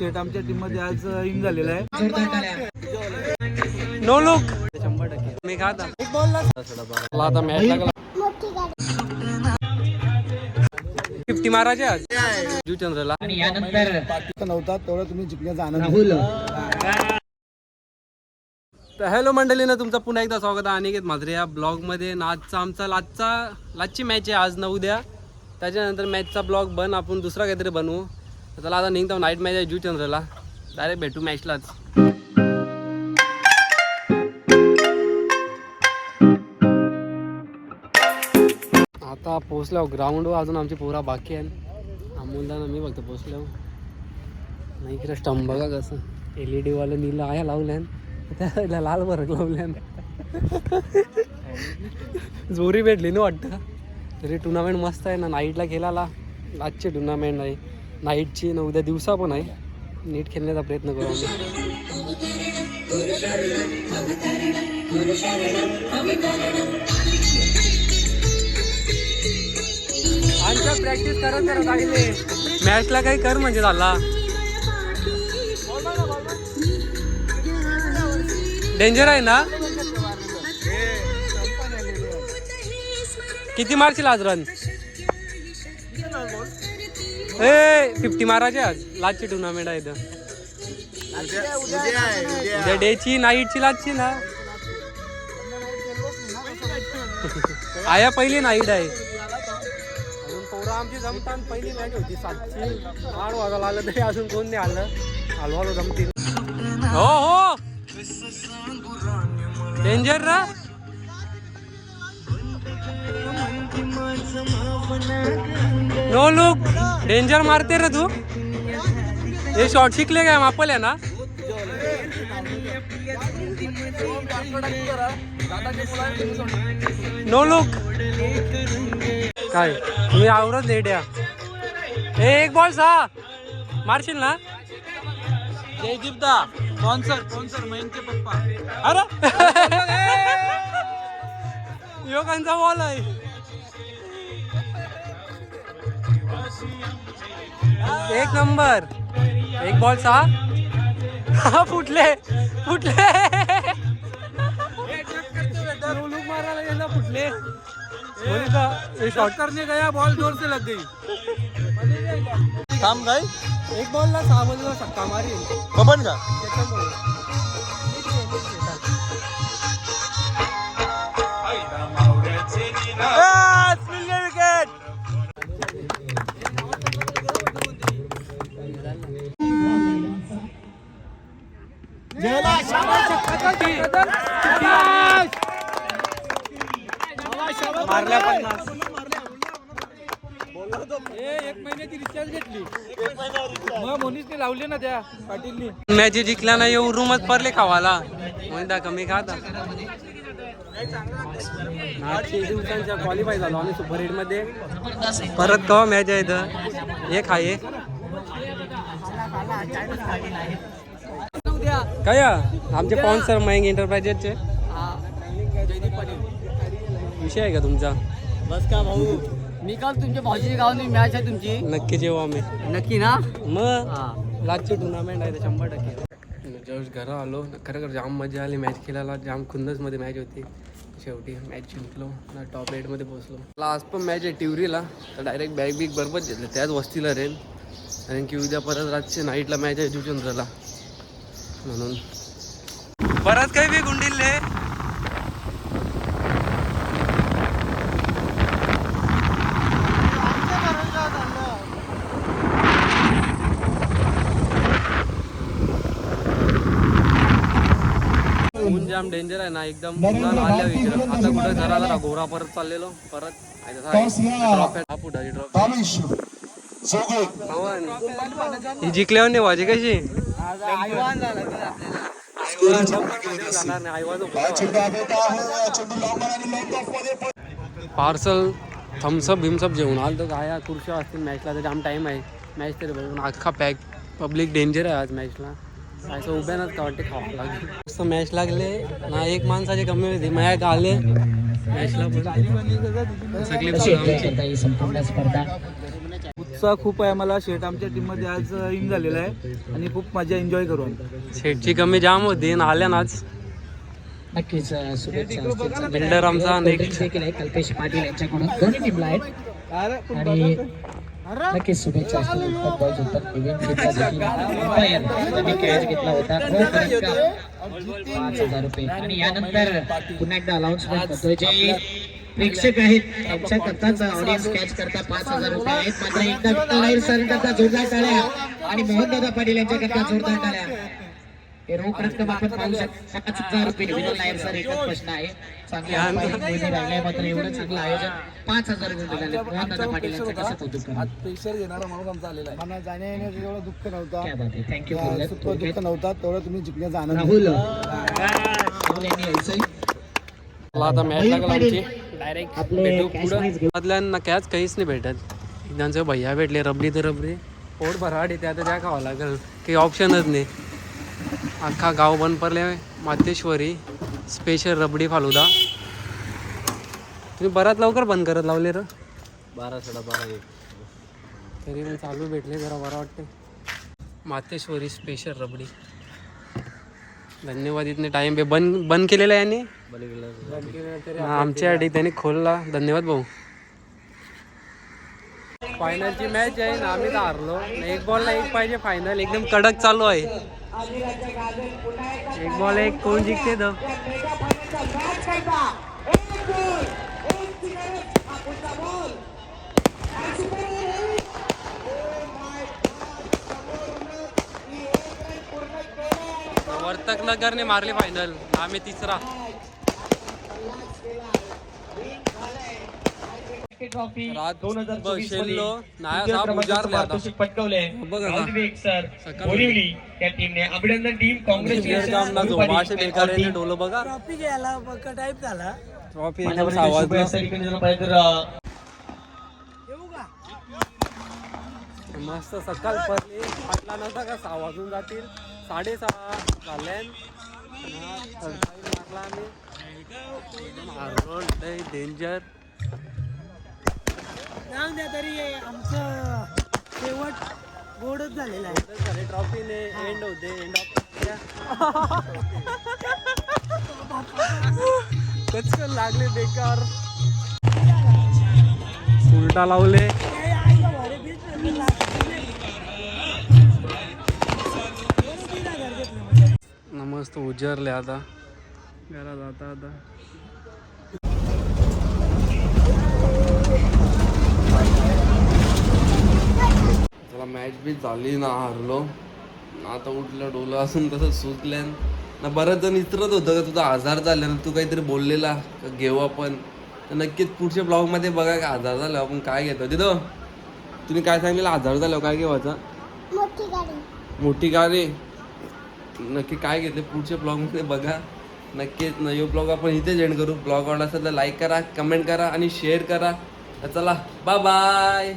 थेट आमच्या टीममध्ये आज इन झालेला आहे. नो लुक शंभर टक्के. मी खाता आता मॅच लागला. फिफ्टी मारायचे आज. जुचंद्रला नव्हता तेवढा तुम्ही जिंकण्याचा आनंद तर हॅलो मंडळीनं तुमचं पुन्हा एकदा स्वागत आहे. अनिकेत म्हात्रे या ब्लॉगमध्ये ना आजचा आमचा लाजचा लाजची मॅच आहे. आज नऊ उद्या त्याच्यानंतर मॅचचा ब्लॉग बन. आपण दुसरा काहीतरी बनवू. तर चला आता निघतो. नाईट मॅच आहे जुचंद्रला डायरेक्ट भेटू मॅचलाच आता पोहोचलो ग्राउंडवर अजून आमची पोरा बाकी आहे अमोलदान मी बघतो पोहोचलो नाही इकडे स्टंप बघा कसं. एल ई डीवालं नीला आया लावल्यान. त्याला लाल बरं लावल्यान. जोरी भेटली ना वाटतं. तरी टुर्नामेंट मस्त आहे ना. नाईटला खेळाला आजची टुर्नामेंट आहे. नाईटची ना उद्या दिवसा पण आहे. नीट खेळण्याचा प्रयत्न करू आम्ही. आमच्या प्रॅक्टिस करत करत लागले मॅचला काही कर म्हणजे झाला. डेंजर आहे ना? किती मारशील आज रन ए फिफ्टी मारायचे आज. लाजची टुर्नामेंट आहे उद्या डेची नाईटची लाजची ना. आया पहिली नाईट आहे. अजून पोरं आमची जमतान पहिली मॅच होती. सातची आठ वाजायला आलं तरी अजून कोण नाही आलं. हलवालो जमतील. हो हो. डेंजर ना. नो लुक डेंजर मारते रे तू. हे शॉट शिकले काय मापल आहे ना? नो लुक काय? तुम्ही आवरत लेट या ए एक बॉल सहा. मारशील ना? जयदीप दा स्पॉन्सर स्पॉन्सर मयंकचे पप्पा. अरे. योगांचा बॉल आहे. एक नंबर। एक बॉल सहा फुटले फुटले। फुटले। शॉर्ट शॉट करने गया बॉल ज़ोर से लग गई। थांब काय एक बॉलला सहा बॉलला शक्का मारी। बबन का? मारल्या पन्नास. लावले ना त्या पाटीलनी. मॅच जिंकला नाही येऊ रूमच पडले खावाला. म्हणता कमी खाता आठशे दिवसांच्या क्वालिफाय झालो आम्ही सुपर एटमध्ये. परत कवा मॅच आहे इथं? एक आहे काय? आमचे स्पॉन्सर मयंक एंटरप्राइजेसचे विषय आहे का तुमचा? बस का भाऊ? मी काल तुमच्या भाऊजीच्या गावात मॅच आहे तुमची. नक्की जेव्हा आम्ही. नक्की ना? मग? लाजची टुर्नामेंट आहे तर शंभर टक्के. जस्ट घरा आलो. खरं खरं जाम मजा आली मॅच खेळायला. जाम खुन्नसमध्ये मॅच होती. शेवटी मॅच जिंकलो. ना टॉप एटमध्ये पोहोचलो. मला आज पण मॅच आहे टिवरीला. तर डायरेक्ट बॅग बिग बरोबर घेतलं. त्याच वस्तीला रेल कारण की उद्या परत रातची नाईटला मॅच आहे जुचंद्रला. म्हणून. परत काही बी गुंडिल्ले जाम डेंजर आहे ना एकदम आल्या विचार. आता कुठे घराला ना घोरा परत चाललेलो परत. हा ही जिंकल्यावर नाही वाजे कशी पार्सल थम्सअप बिम्सअप जेवण आलं तर काय खुर्च्या असतील मॅचला तर जाम टाईम आहे. मॅच तरी बघून अख्खा पॅक पब्लिक डेंजर आहे आज मॅचला असं उभ्यानंच का वाटते खावं लागेल. मस्त मॅच लागले. ना एक माणसाचे कमी होते. मॅच आले मॅचला सगळी. उत्साह खूप आहे आम्हाला. शेट आमच्या टीममध्ये आज इन झालेला आहे. आणि खूप मजा एन्जॉय करू शेटची कमी जाम होती. आणि आल्या ना आज नक्कीच शुभेच्छा. बिल्डर आमचा नेक्स्ट देखील आहे. कल्पेश पाटील यांच्याकडून. दोन्ही टीमला आहेत. आणि नक्कीच शुभेच्छा असतील बॉईज इव्हेंट टीमचा देखील. अंपायर त्यांनी कॅच घेतला होता. पाच हजार रुपये. आणि यानंतर पुन्हा एकदा अनाउन्समेंट करतोय. जे प्रेक्षक आहेत त्यांच्या करताच ऑडियन्स कॅच करता पाच हजार रुपये आहेत. मात्र एकदा नाईर सर करता जोरदार टाळ्या. आणि मोहन दादा पाटील यांच्या करता जोरदार टाळ्या. रोख रक्कम आपण पाहू शकतो. पाच हजार रुपये विनोद नायर सर एकच प्रश्न आहे. चांगले अंपायरिंग मोहिनी राहिलाय मात्र एवढं चांगलं आयोजन पाच हजार रुपये मिळाले मोहन दादा पाटील यांचं कसं कौतुक करा प्रेशर घेणारा माणूस आमचा आलेला आहे. मला जाण्या येण्याचं एवढं दुःख नव्हतं. थँक्यू दुःख नव्हता. तेवढं तुम्ही जिंकण्याचा आनंद राहुल. राहुल यांनी यायचंय. मला आता मॅच लागला आमची. डायरेक्ट भेटू पुढं. मधल्यांना कॅच काहीच नाही भेटत. त्यांचे भैया भेटले रबडी तर रबडी. पोट भराड येते आता त्या खावं लागेल. काही ऑप्शनच नाही. अख्खा गाव बंद पडले मातेश्वरी स्पेशल रबडी फालुदा. तुम्ही बराच लवकर बंद करत लावले र. बारा साडे बारा तरी पण चालू भेटले जरा बरं वाटते मातेश्वरी स्पेशल रबडी. धन्यवाद इतने टाइम पे बंद बंद केलेला आहे यांनी. आमच्यासाठी त्यांनी खोलला. धन्यवाद भाऊ. फायनलची मॅच आहे ना आम्ही तर हारलो. एक बॉलला एक पाहिजे फायनल एकदम कडक चालू आहे. एक बॉल एक कोण जिंकते तर वर्तक नगरने मारली फायनल आम्ही तिसरा. पटकवले. सर बोरिवली या टीमने अभिनंदन टीम काँग्रेस डोलं बघा. ट्रॉफी घ्यायला टाईप झाला. ट्रॉफी एकदम आवाज मस्त सकाळ पडली आठला नव्हता का? सहा वाजून जातील. साडेसहा झाल्यान मारला आम्ही. डेंजर तरी आमचं शेवट गोडच झालेला आहे. झाले ट्रॉफीने एंड होते एंड ऑफ कचकन लागले बेकार. उलटा लावले. मस्त उजरले आता. घरात जाता आता चला मॅच बी झाली ना हारलो. आता उठलं डोलं असून तसं सुचल्यान ना बरंच जण इतरत होतं का तुझा आजार झाला ना तू काहीतरी बोललेला का घेऊ आपण? तर नक्कीच पुढच्या ब्लॉगमध्ये बघा का आजार झाला आपण काय घेतो. तिथं तुम्ही काय सांगलेलं आजार झाल्यावर काय घेवायचा? मोठी गाडी. नक्की काय घेते पुढच्या ब्लॉगमध्ये बघा. नक्कीच नयो ब्लॉग आपण इथेच एंड करू. ब्लॉग आवडला असेल तर लाईक करा कमेंट करा आणि शेअर करा. चला बाय बाय